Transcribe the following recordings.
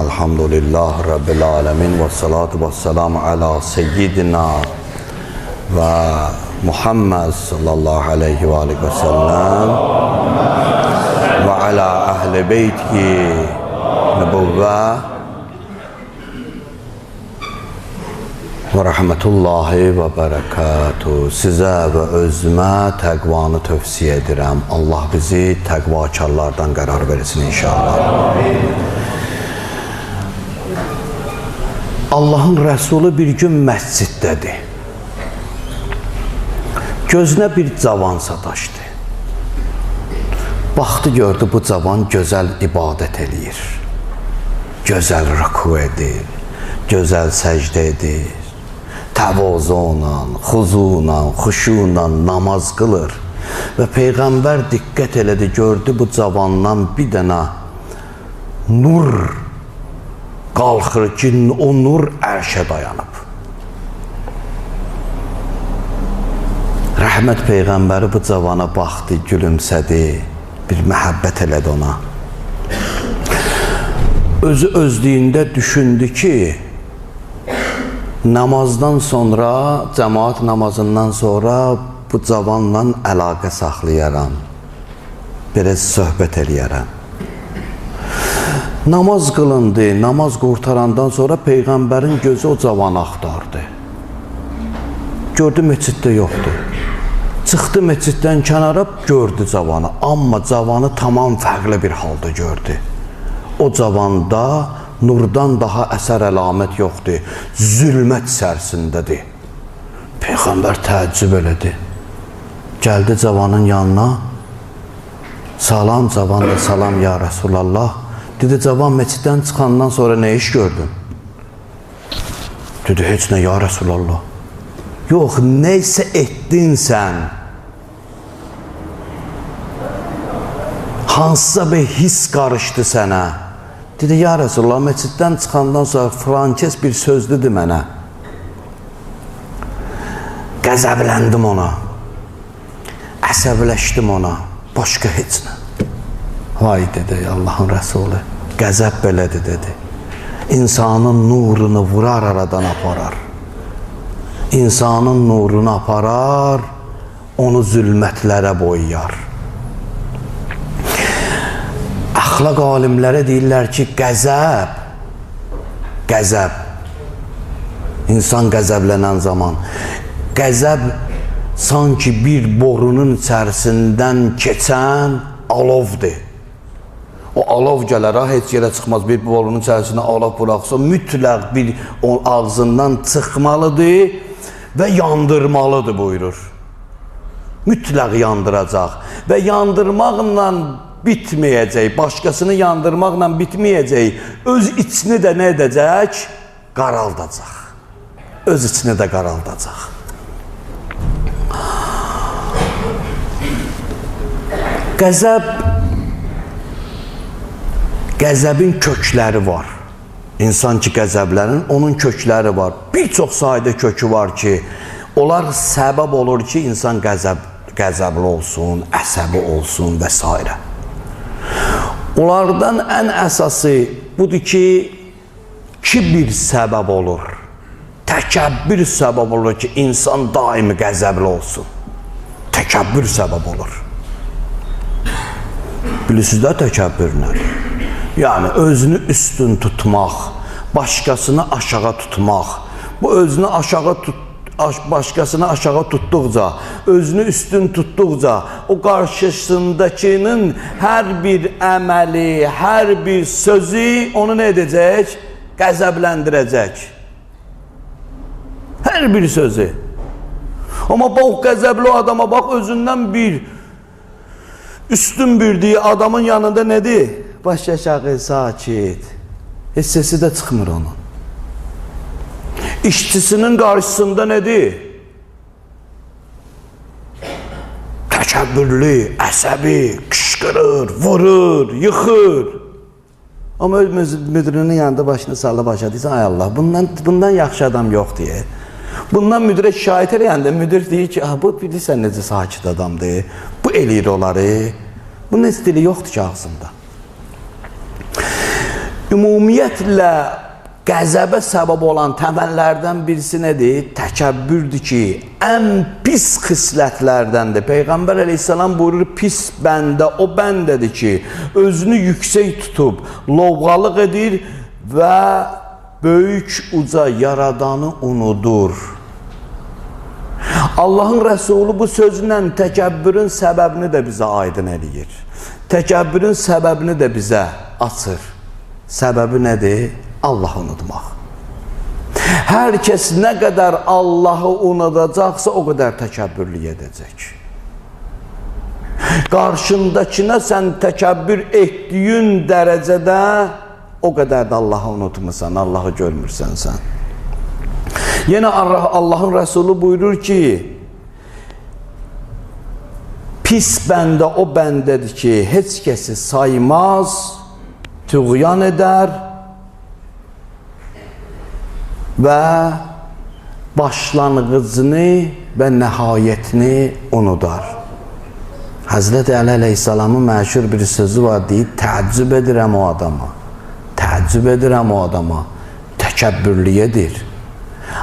Elhamdülillah Rabbil Alemin ve salatu ve selamu ala seyyidina ve Muhammed sallallahu aleyhi ve aleyhi ve sellem ve ala ahli beyti nübüvve ve rahmetullahi ve berekatuhu size ve özüme təqvanı tövsiyə edirəm. Allah bizi təqvakarlardan qərar versin inşallah. Allahın Rəsulu bir gün məsciddədir. Gözünə bir cavan sataşdı. Baxdı gördü bu cavan gözəl ibadət eləyir. Gözəl rüku edir, gözəl səcdə edir. Təvazunla, xuzuna, xuşuna namaz qılır. Və Peyğəmbər diqqət elədi, gördü bu cavandan bir dənə nur qalxır ki, o nur ərşə dayanıb. Rəhmət Peyğəmbəri bu cavana baxdı, gülümsədi, bir məhəbbət elədi ona. Özü özlüyündə düşündü ki, namazdan sonra, cəmaat namazından sonra bu cavanla əlaqə saxlayaram. Biraz söhbət eləyərəm. Namaz qılındı, namaz qurtarandan sonra Peyğəmbərin gözü o cavanı axtardı. Gördü meçiddə yoxdur. Çıxdı meçiddən kənara, gördü cavanı. Amma cavanı tamam fərqli bir halda gördü. O cavanda nurdan daha əsər əlamət yoxdur. Zülmət sərsindədir. Peyğəmbər təəccüb elədi. Gəldi cavanın yanına. Salam cavan da salam ya Resulallah. Dedi cavan meçiddən çıxandan sonra nə iş gördün? Dedi heç nə ya Resulallah. Yox, neysə etdin sən. Hansısa bir his qarışdı sənə. Dedi ya Resulallah meçiddən çıxandan sonra frankes bir söz dedi mənə. Qəzəbləndim ona. Əsəbləşdim ona. Başqa heç nə. Vay dedi Allahın Rəsulü. Qəzəb belədir dedi. İnsanın nurunu vurar aradan aparar. İnsanın nurunu aparar, onu zülmətlərə boyayar. Əxlaq alimləri deyirlər ki, qəzəb, qəzəb, insan qəzəblənən zaman, qəzəb sanki bir borunun içərisindən keçən alovdur. O alov gələr, heç yerə çıxmaz. Bir borunun içərisinə alov buraxsa, mütləq bir o ağzından çıxmalıdır və yandırmalıdır buyurur. Mütləq yandıracaq və yandırmaqla bitməyəcək, başqasını yandırmaqla bitməyəcək, öz içini də nə edəcək? Qaraldacaq. Öz içini də qaraldacaq. Qəzəb Qəzəbin kökləri var. İnsan ki qəzəblərin onun kökləri var. Bir çox sayda kökü var ki, onlar səbəb olur ki, insan qəzəb qəzəbli olsun, əsəbi olsun və s. Onlardan ən əsası budur ki, kibir səbəb olur. Təkəbbür səbəb olur ki, insan daimi qəzəbli olsun. Təkəbbür səbəb olur. Bilirsiniz də təkəbbür nədir? Yəni özünü üstün tutmaq, başqasını aşağı tutmaq. Bu özünü aşağı tut başqasını aşağı tutduqca, özünü üstün tutduqca o qarşısındakının hər bir əməli, hər bir sözü onu nə edəcək? Qəzəbləndirəcək. Hər bir sözü. Amma bax qəzəbli adama bax özündən bir üstün bildiyi adamın yanında nədir? Baş aşağı sakit. Heç sesi də çıxmır onun. İşçisinin qarşısında nədir? Təkəbbürlü, əsəbi, qışqırır, vurur, yıxır. Amma öz müdürünün yanında başını salıb başa deyirsən, ay Allah, bundan, bundan yaxşı adam yox deyə. Bundan müdürə şikayət eləyəndə müdür deyir ki, bu bilirsən necə sakit adamdır, bu eləyir onları. Bunun stili yoxdur ki ağzında. Ümumiyyətlə qəzəbə səbəb olan təməllərdən birisi nədir? Təkəbbürdür ki, ən pis xislətlərdəndir. Peyğəmbər əleyhissalam buyurur, pis bəndə o bəndədir ki, özünü yüksək tutub, lovğalıq edir və böyük uca yaradanı unudur. Allahın Rəsulu bu sözlə təkəbbürün səbəbini də bizə aydın eləyir. Təkəbbürün səbəbini də bizə açır. Səbəbi nədir? Allahı unutmaq. Hər kəs nə qədər Allahı unudacaqsa, o qədər təkəbbürlük edəcək. Qarşındakına sən təkəbbür etdiyin dərəcədə o qədər də Allahı unutmursan, Allahı görmürsən sən. Yenə Allahın Rəsulu buyurur ki, pis bəndə o bəndədir ki, heç kəsi saymaz, tüğyan eder və başlanğıcını və nəhayətini unudar. Həzrət Əli əleyhissalamın məşhur bir sözü var, deyir, təəccüb edirəm o adama. Təəccüb edirəm o adama. Təkəbbürlüyedir.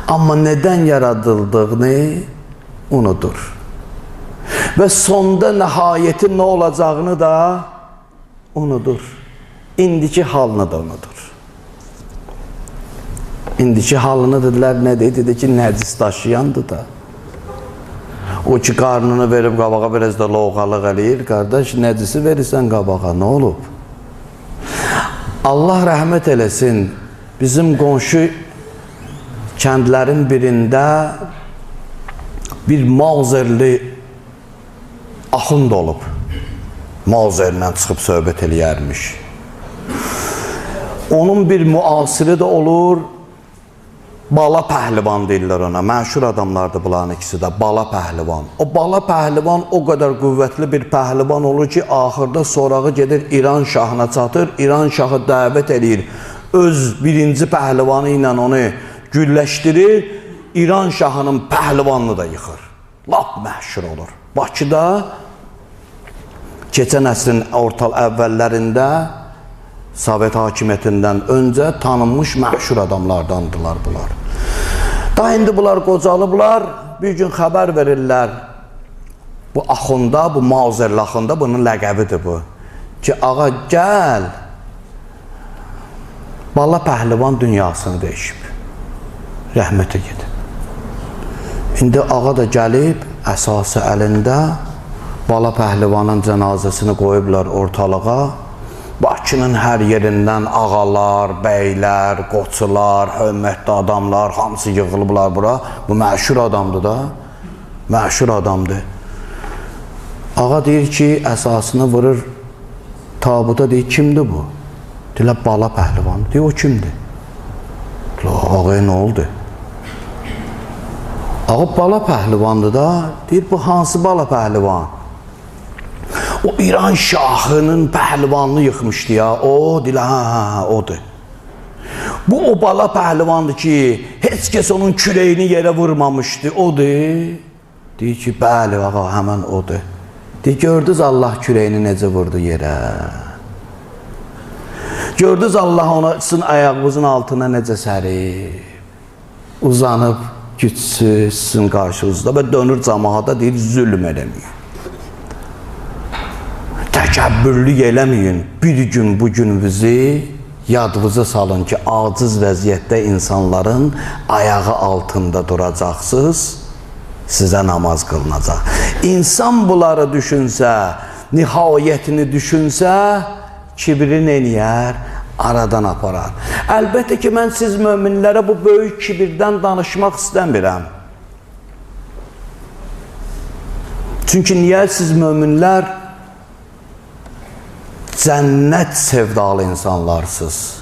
Amma nədən yaradıldığını unudur. Və sonda nəhayətin nə olacağını da unudur indiki halını da unudur. İndiki halını dediler ne dedi? Dedi ki nəcis daşıyandı da. O ki qarnını verib qabağa biraz da loğalıq eləyir. Qardaş nəcisi verirsən qabağa nə olub? Allah rəhmət eləsin. Bizim qonşu kəndlərin birində bir Mauzerli axund olub. Mauzerlə çıxıb söhbət eləyərmiş. Onun bir müasiri de olur. Bala pəhlivan deyirlər ona. Məşhur adamlardır bunların ikisi də. Bala pəhlivan. O bala pəhlivan o qədər qüvvətli bir pəhlivan olur ki, axırda sorağı gedir İran şahına çatır. İran şahı dəvət eləyir. Öz birinci pəhlivanı ilə onu gülləşdirir. İran şahının pəhlivanını da yıxır. Lap məşhur olur. Bakıda keçən əsrin ortal əvvəllərində Sovet hakimiyyətindən öncə tanınmış məşhur adamlardandılar bunlar. Da indi bunlar qocalıblar, bir gün xəbər verirlər. Bu axunda, bu Mazerli axunda bunun ləqəbidir bu. Ki, ağa gəl, Bala pəhlivan dünyasını dəyişib. Rəhmətə gedib. İndi ağa da gəlib, əsası əlində Bala pəhlivanın cənazəsini qoyublar ortalığa. Bakının hər yerindən ağalar, bəylər, qoçular, hörmətli adamlar hamısı yığılıblar bura. Bu məşhur adamdır da. Məşhur adamdır. Ağa deyir ki, əsasını vurur tabuta deyir, kimdir bu? Deyirlər, bala pəhlivan. Deyir, o kimdir? Ağaya nə oldu? Ağa bala pəhlivandır da. Deyir, bu hansı bala pəhlivan? O İran şahının pəhlivanını yıxmışdı ya. O dilə, hə, odur. Bu o bala pəhlivandır ki, heç kəs onun kürəyini yerə vurmamışdı. Odur. Deyir ki, bəli, ağa, həmən odur. Deyir, gördünüz Allah kürəyini necə vurdu yerə. Gördünüz Allah ona sizin ayağınızın altına necə sərib. Uzanıb, gücsüz sizin qarşınızda və dönür cəmaata deyir, zülm eləməyin təkəbbürlük eləməyin. Bir gün bu gününüzü yadınıza salın ki, aciz vəziyyətdə insanların ayağı altında duracaqsınız, sizə namaz qılınacaq. İnsan bunları düşünsə, nihayətini düşünsə, kibrin eləyər, aradan aparar. Əlbəttə ki, mən siz möminlərə bu böyük kibirdən danışmaq istəmirəm. Çünki niyə siz möminlər Cennet sevdalı insanlarsız.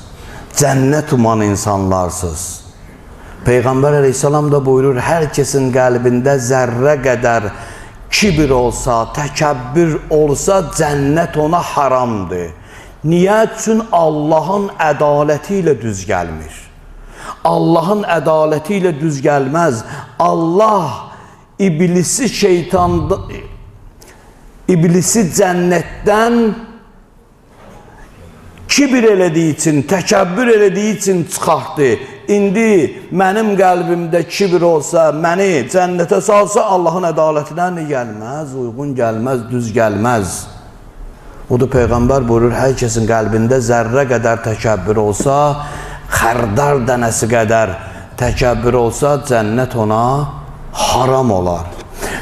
Cennet uman insanlarsız. Peygamber aleyhisselam da buyurur, herkesin kalbinde zerre kadar kibir olsa, tekebbür olsa cennet ona haramdır. Niyə üçün Allahın ədaleti ilə düz gəlmir? Allahın ədaleti ilə düz gəlməz. Allah iblisi şeytandan iblisi cənnətdən kibir elədiyi üçün, təkəbbür elədiyi üçün çıxartdı. İndi mənim qəlbimdə kibir olsa, məni cənnətə salsa Allahın ədalətinə nə gəlməz, uyğun gəlməz, düz gəlməz. Odur Peyğəmbər buyurur, hər kəsin qəlbində zərrə qədər təkəbbür olsa, xərdar dənəsi qədər təkəbbür olsa, cənnət ona haram olar.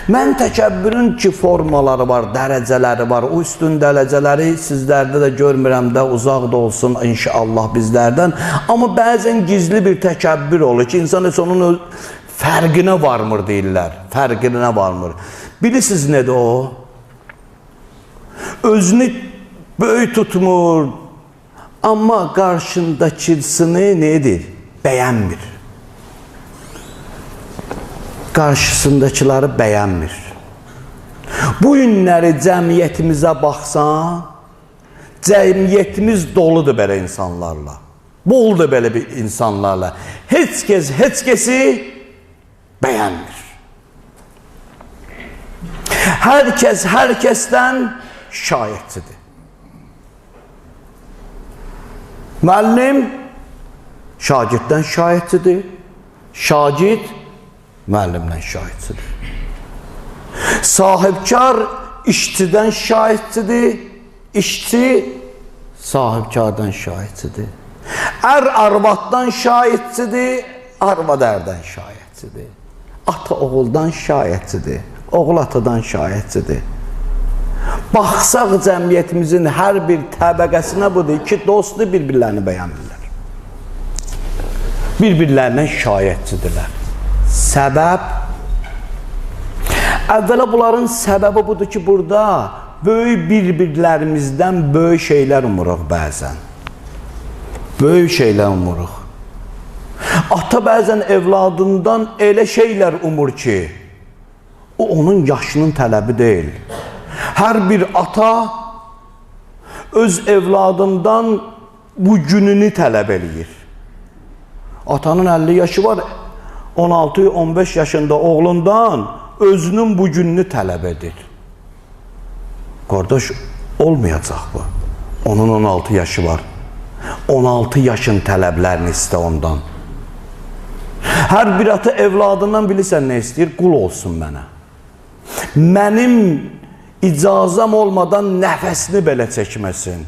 Mən təkəbbürün ki formaları var, dərəcələri var. O üstün dərəcələri sizlərdə də görmürəm də, uzaq da olsun inşallah bizlərdən. Amma bəzən gizli bir təkəbbür olur ki, insan heç onun öz fərqinə varmır deyirlər. Fərqinə varmır. Bilirsiniz nədir o? Özünü böyük tutmur. Amma qarşındakısını nedir? Bəyənmir qarşısındakiləri bəyənmir. Bu günləri cəmiyyətimizə baxsan, cəmiyyətimiz doludur belə insanlarla. Boldur belə bir insanlarla. Heç kəs heç kəsi bəyənmir. Hər kəs hər kəsdən şikayətçidir. Müəllim şagirddən şikayətçidir. Şagird müəllimdən şahidçidir. Sahibkar işçidən şahidçidir, işçi sahibkardan şahidçidir. Ər arvaddan şahidçidir, arvad ərdən şahidçidir. Ata oğuldan şahidçidir, oğul atadan şahidçidir. Baxsaq cəmiyyətimizin hər bir təbəqəsinə budur ki, dostu bir-birlərini bəyənmirlər. Bir-birlərindən şahidçidirlər. Səbəb Əvvəla bunların səbəbi budur ki, burada böyük bir-birlərimizdən böyük şeylər umuruq bəzən. Böyük şeylər umuruq. Ata bəzən evladından elə şeylər umur ki, o onun yaşının tələbi deyil. Hər bir ata öz evladından bu gününü tələb eləyir. Atanın 50 yaşı var, 16-15 yaşında oğlundan özünün bu gününü tələb edir. Qardaş, olmayacaq bu. Onun 16 yaşı var. 16 yaşın tələblərini istə ondan. Hər bir ata evladından bilirsən nə istəyir? Qul olsun mənə. Mənim icazəm olmadan nəfəsini belə çəkməsin.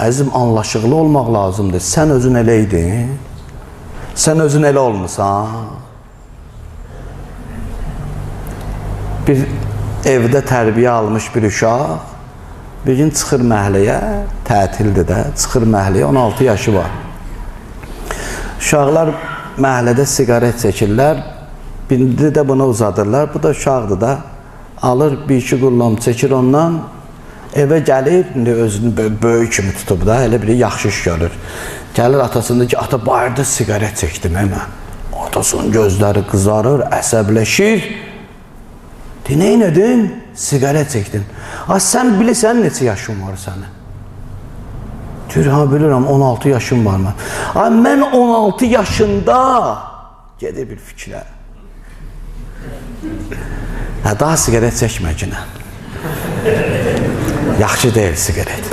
Əzim anlaşıqlı olmaq lazımdır. Sən özün elə idin. Sən özün elə olmusan. Bir evdə tərbiyə almış bir uşaq bir gün çıxır məhəlləyə, tətildir də, çıxır məhəlləyə, 16 yaşı var. Uşaqlar məhəllədə siqaret çəkirlər, biri də buna uzadırlar, bu da uşaqdır da, alır bir iki qullom çəkir ondan, evə gəlir, indi özünü böyük kimi tutub da, elə biri yaxşı iş görür. Gəlir atasında ki, ata bayırda siqaret çəkdim mən. Atasının gözləri qızarır, əsəbləşir. De, nə edin? Siqaret çəkdin. A, sən bilirsən neçə yaşın var sənin? Tür, ha, bilirəm, 16 yaşım var mən. A, mən 16 yaşında gedir bir fikrə. Hə, daha siqaret çəkmə ki, Yaxşı deyil siqaret.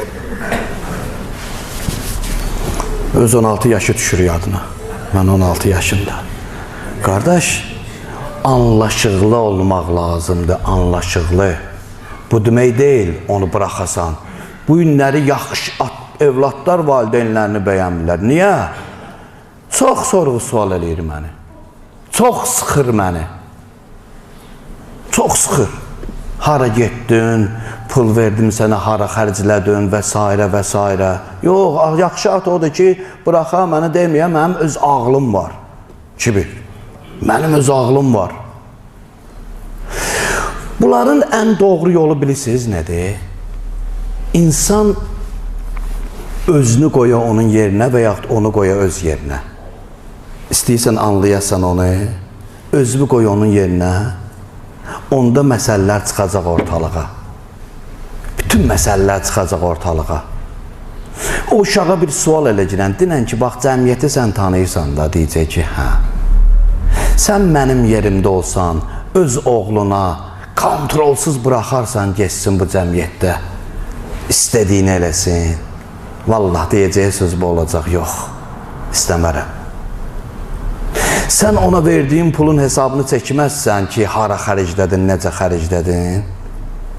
Öz 16 yaşı düşür yadına. Mən 16 yaşında. Qardaş, anlaşıqlı olmaq lazımdır, anlaşıqlı. Bu demək deyil, onu buraxasan. Bu günləri yaxşı evlatlar valideynlərini bəyənmirlər. Niyə? Çox sorğu-sual eləyir məni. Çox sıxır məni. Çox sıxır. Hara getdin? pul verdim sənə, hara xərclədin və s. və s. Yox, yaxşı at odur ki, buraxa mənə deməyə, mənim öz ağlım var. Kibir. Mənim öz ağlım var. Bunların ən doğru yolu bilirsiniz nədir? İnsan özünü qoya onun yerinə və yaxud onu qoya öz yerinə. İstəyirsən anlayasan onu, özünü qoy onun yerinə, onda məsələlər çıxacaq ortalığa bütün məsələlər çıxacaq ortalığa. O uşağa bir sual eləcəkən, dinən ki, bax cəmiyyəti sən tanıyırsan da, deyəcək ki, hə. Sən mənim yerimdə olsan, öz oğluna kontrolsuz buraxarsan getsin bu cəmiyyətdə, istədiyini eləsin. Vallah deyəcəyi söz bu olacaq. Yox, istəmərəm. Sən ona verdiyin pulun hesabını çəkməzsən ki, hara xərclədin, necə xərclədin?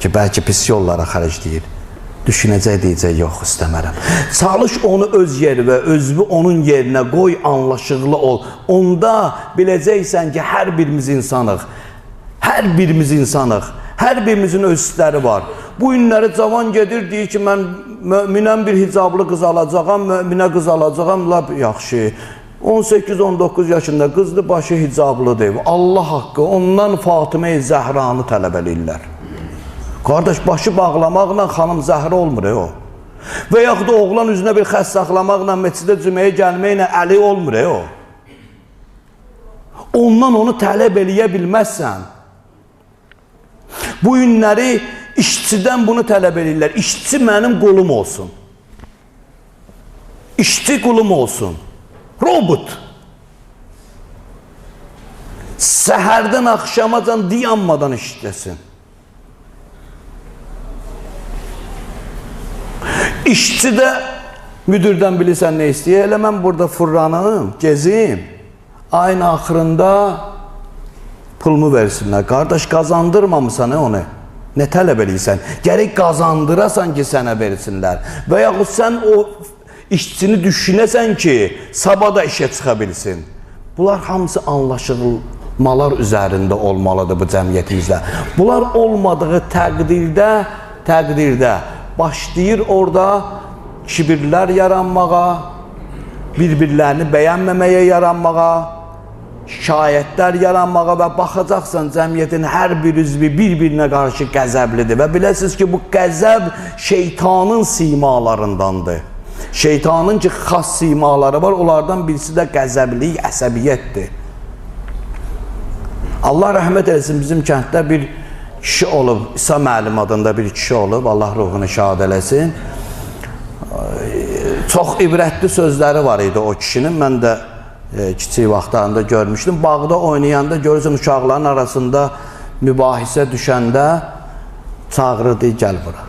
Ki, bəlkə pis yollara xərcləyir. Düşünəcək deyəcək, yox, istəmərəm. Çalış onu öz yeri və özünü onun yerinə qoy, anlaşıqlı ol. Onda biləcəksən ki, hər birimiz insanıq. Hər birimiz insanıq. Hər birimizin öz istəri var. Bu günləri cavan gedir, deyir ki, mən möminəm bir hicablı qız alacağam, möminə qız alacağam, lap yaxşı. 18-19 yaşında qızdı, başı hicablıdır. Allah haqqı ondan Fatimə-i Zəhranı tələb eləyirlər. Qardaş, başı bağlamaqla xanım Zəhra olmur e, o. Və yaxud oğlan üzünə bir xəst saxlamaqla, meçidə cüməyə gəlməklə əli olmur e, o. Ondan onu tələb eləyə bilməzsən. Bu günləri işçidən bunu tələb edirlər. İşçi mənim qolum olsun. İşçi qolum olsun. Robot. Səhərdən axşamacan dayanmadan işləsin. İşçi də müdürdən bilirsən nə istəyir? Elə mən burada fırlanım, gezim. Ayın axırında pulumu versinlər. Qardaş qazandırmamısan he, onu. Nə tələb edirsən? Gərək qazandırasan ki, sənə versinlər. Və yaxud sən o işçini düşünəsən ki, sabah da işə çıxa bilsin. Bunlar hamısı anlaşılmalar üzərində olmalıdır bu cəmiyyətimizdə. Bunlar olmadığı təqdirdə, təqdirdə başlayır orada kibirlər yaranmağa, bir-birlərini bəyənməməyə yaranmağa, şikayətlər yaranmağa və baxacaqsan cəmiyyətin hər bir üzvü bir-birinə qarşı qəzəblidir və ki, bu qəzəb şeytanın simalarındandır. Şeytanın ki, xas simaları var, onlardan birisi də qəzəblik, əsəbiyyətdir. Allah rəhmət eləsin, bizim kənddə bir kişi olub, İsa müəllim adında bir kişi olub, Allah ruhunu şad eləsin. Çox ibrətli sözləri var idi o kişinin. Mən də e, kiçik vaxtlarında görmüşdüm. Bağda oynayanda görürsən uşaqların arasında mübahisə düşəndə çağırırdı, gəl bura.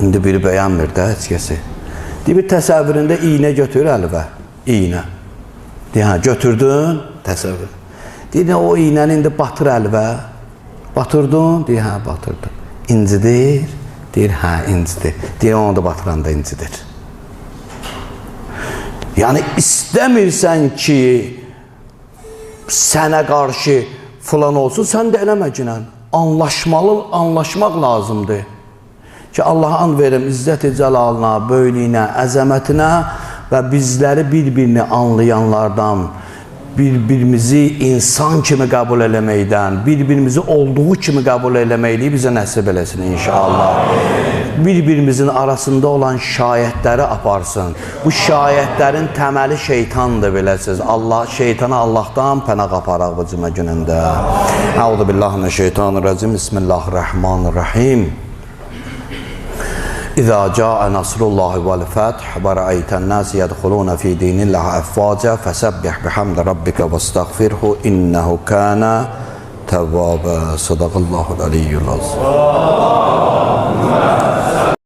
İndi biri bəyənmir də heç kəsi. Bir təsəvvüründə iynə götür əlvə, iynə. Deyir, hə, götürdün, təsəvvür. Deyir, o iynəni indi batır əlvə, Batırdın? Deyir, hə, batırdım. İncidir? Deyir, hə, incidir. Deyir, onu da batıranda incidir. Yəni, istəmirsən ki, sənə qarşı filan olsun, sən də eləmə günən. Anlaşmalı, anlaşmaq lazımdır. Ki, Allaha and verim izzət-i cəlalına, böylüyünə, əzəmətinə və bizləri bir-birini anlayanlardan, bir-birimizi insan kimi qəbul eləməkdən, bir-birimizi olduğu kimi qəbul eləməkliyi bizə nəsib eləsin inşallah. Bir-birimizin arasında olan şayətləri aparsın. Bu şayətlərin təməli şeytandır biləsiz. Allah şeytana Allahdan pənah aparaq bu cümə günündə. Əuzu billahi mineşşeytanirracim. Bismillahirrahmanirrahim. إذا جاء نصر الله والفتح ورأيت الناس يدخلون في دين الله أفواجا فسبح بحمد ربك واستغفره إنه كان توابا. صدق الله العلي العظيم.